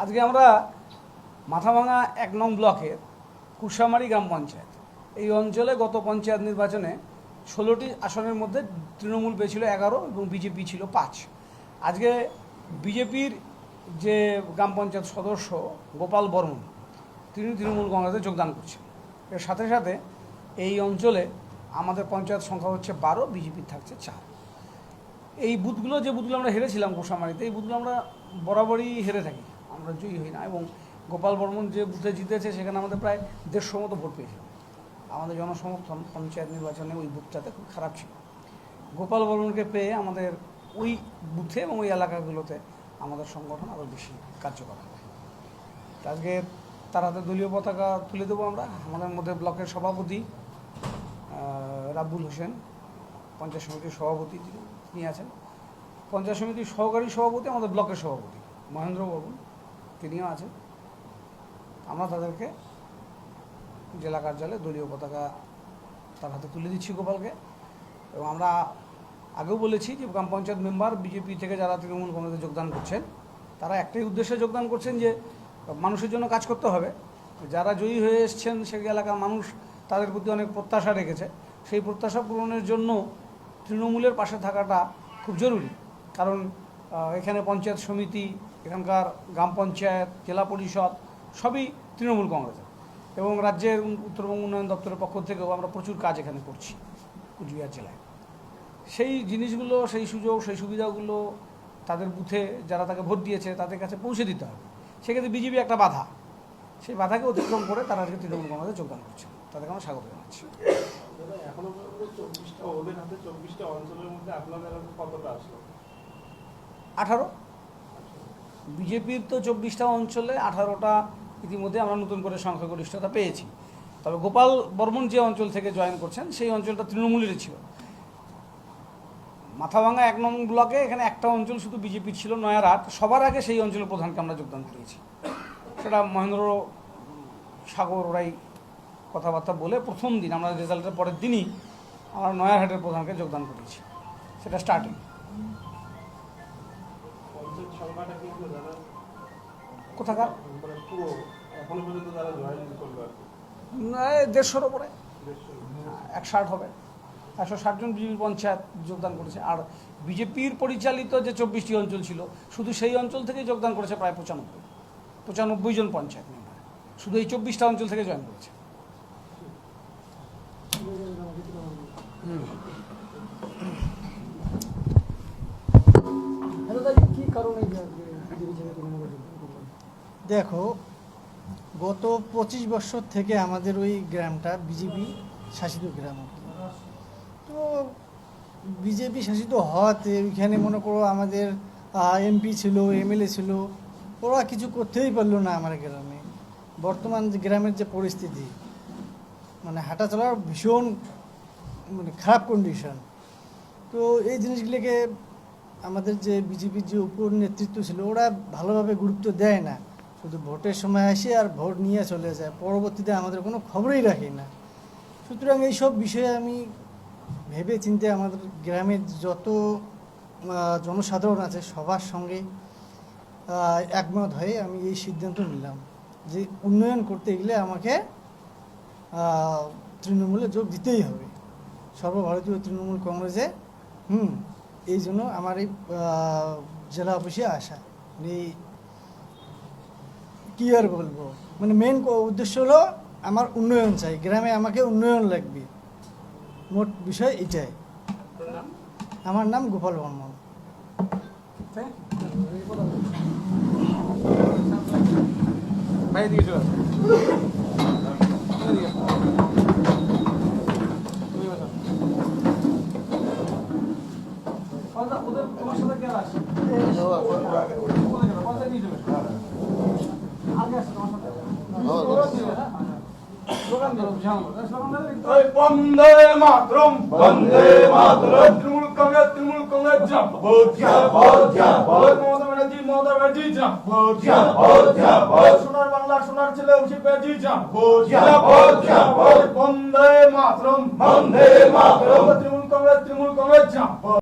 আজকে আমরা মাথাভাঙা এক নং ব্লকের কুশামারি গ্রাম পঞ্চায়েত। এই অঞ্চলে গত পঞ্চায়েত নির্বাচনে ষোলোটি আসনের মধ্যে তৃণমূল পেয়েছিল এগারো এবং বিজেপি ছিল পাঁচ। আজকে বিজেপির যে গ্রাম পঞ্চায়েত সদস্য গোপাল বর্মন তিনি তৃণমূল কংগ্রেসে যোগদান করছেন। এর সাথে সাথে এই অঞ্চলে আমাদের পঞ্চায়েত সংখ্যা হচ্ছে বারো বিজেপির থাকছে চার। এই বুথগুলো যে বুথগুলো আমরা হেরেছিলাম গোসামারিতে এই বুথগুলো আমরা বরাবরই হেরে থাকি। আমরা জয়ী হই না এবং গোপাল বর্মন যে বুথে জিতেছে সেখানে আমাদের প্রায় দেড়শো মতো ভোট পেয়েছিল আমাদের জনসমর্থন পঞ্চায়েত নির্বাচনে ওই বুথটাতে খুব খারাপ ছিল। গোপাল বর্মনকে পেয়ে আমাদের ওই বুথে এবং ওই এলাকাগুলোতে আমাদের সংগঠন আরও বেশি কার্যকর হবে। আজকে তার হাতে দলীয় পতাকা তুলে দেবো আমরা। আমাদের মধ্যে ব্লকের সভাপতি রাব্বুল হোসেন। পঞ্চায়েত সমিতির সভাপতি তিনি আছেন। পঞ্চায়েত সমিতির সহকারী সভাপতি আমাদের ব্লকের সভাপতি, মহেন্দ্র বর্মন। তিনিও আছেন। আমরা তাদেরকে জেলা কার্যালয়ে দলীয় পতাকা তার হাতে তুলে দিচ্ছি গোপালকে। এবং আমরা আগেও বলেছি যে গ্রাম পঞ্চায়েত মেম্বার, বিজেপি থেকে যারা তৃণমূল কংগ্রেসে যোগদান করছেন, তারা একটাই উদ্দেশ্যে যোগদান করছেন যে মানুষের জন্য কাজ করতে হবে। যারা জয়ী হয়ে এসছেন সেই এলাকার মানুষ তাদের প্রতি অনেক প্রত্যাশা রেখেছে। সেই প্রত্যাশা পূরণের জন্য তৃণমূলের পাশে থাকাটা খুব জরুরি। কারণ এখানে পঞ্চায়েত সমিতি, এখানকার গ্রাম পঞ্চায়েত, জেলা পরিষদ সবই তৃণমূল কংগ্রেসের। এবং রাজ্যের উত্তরবঙ্গ উন্নয়ন দপ্তরের পক্ষ থেকেও আমরা প্রচুর কাজ এখানে করছি কুচবিহার জেলায়। সেই জিনিসগুলো, সেই সুযোগ, সেই সুবিধাগুলো তাদের বুথে যারা তাকে ভোট দিয়েছে তাদের কাছে পৌঁছে দিতে হবে। সেক্ষেত্রে বিজেপি একটা বাধা। সেই বাধাকে অতিক্রম করে তারা আজকে তৃণমূল কংগ্রেসে যোগদান করছে। তাদেরকে আমরা স্বাগত জানাচ্ছি। এখনও পর্যন্ত চব্বিশটা ওদের হাতে চব্বিশটা অঞ্চলের মধ্যে আপনাদের কতটা আসলো? আঠারো। বিজেপির তো চব্বিশটা অঞ্চলে আঠারোটা ইতিমধ্যে আমরা নতুন করে সংখ্যাগরিষ্ঠতা পেয়েছি। তবে গোপাল বর্মন যে অঞ্চল থেকে জয়েন করছেন সেই অঞ্চলটা তৃণমূলেরই ছিল। মাথাভাঙা এক নং ব্লকে এখানে একটা অঞ্চল শুধু বিজেপির ছিল নয়ারহাট সবার আগে সেই অঞ্চলের প্রধানকে আমরা যোগদান করিয়েছি সেটা মহেন্দ্র সাগর ওরাই কথাবার্তা বলে প্রথম দিন আমরা রেজাল্টের পরের দিনই আমরা নয়ারহাটের প্রধানকে যোগদান করেছি। সেটা স্টার্টিং কোথাকার? মানে দেড়শোর ওপরে। এক ষাট হবে। একশো ষাট জন বিজেপি পঞ্চায়েত যোগদান করেছে। আর বিজেপির পরিচালিত যে চব্বিশটি অঞ্চল ছিল শুধু সেই অঞ্চল থেকেই যোগদান করেছে প্রায় পঁচানব্বই। পঁচানব্বই জন পঞ্চায়েত মেম্বার। শুধু এই চব্বিশটা অঞ্চল থেকে জয়েন করেছে হ্যালো দাদা কি কারণে যে আজকে বিজেপি থেকে তৃণমূলে যোগদান করলেন? দেখো, গত পঁচিশ বছর থেকে আমাদের ওই গ্রামটা বিজেপি শাসিত গ্রাম তো বিজেপি শাসিত হওয়াতে ওইখানে মনে করো আমাদের এমপি ছিল এমএলএ ছিল, ওরা কিছু করতেই পারল না আমার গ্রামে। বর্তমান যে গ্রামের যে পরিস্থিতি মানে হাঁটা চলার ভীষণ খারাপ কন্ডিশন তো এই জিনিসগুলিকে আমাদের যে বিজেপির যে উপর নেতৃত্ব ছিল, ওরা ভালোভাবে গুরুত্ব দেয় না। শুধু ভোটের সময় আসে আর ভোট নিয়ে চলে যায়। পরবর্তীতে আমাদের কোনো খবরই রাখে না। সুতরাং এইসব বিষয়ে আমি ভেবে চিন্তে আমাদের গ্রামের যত জনসাধারণ আছে, সবার সঙ্গে একমত হয়ে আমি এই সিদ্ধান্ত নিলাম যে উন্নয়ন করতে গেলে আমাকে তৃণমূলে যোগ দিতেই হবে। সর্বভারতীয় তৃণমূল কংগ্রেসে, হুম, এই জন্য আমার এই জেলা অফিসে আসা। এই কি আর বলব? মানে মেন উদ্দেশ্য হলো আমার উন্নয়ন চাই, গ্রামে আমাকে উন্নয়ন লাগবে। মোট বিষয় এটাই। আমার নাম গোপাল বর্মন। ভাই দিয়ে চলে আসো। এদিকে আসো। তুমি বসো। পঞ্চা, ওদের তোমার সাথে কে আছে? কোথায় গেলো? পঞ্চা নিয়ে চলে এসো। আগে আসো তোমার সাথে। ওরা দিবে, হ্যাঁ? আচ্ছা। স্লোগান দিও, ঝামেলা। স্লোগান দিলে একটু- এই বন্দে মাতরম বন্দে মাতরম তৃণমূল কংগ্রেস তৃণমূল কংগ্রেস জিন্দাবাদ মমতা ব্যানার্জি মমতা ব্যানার্জি জিন্দাবাদ সোনার বাংলা সোনার ছেলে অভিষেক বন্দে মাতরম বন্দে মাতরম তৃণমূল কংগ্রেস তৃণমূল কংগ্রেস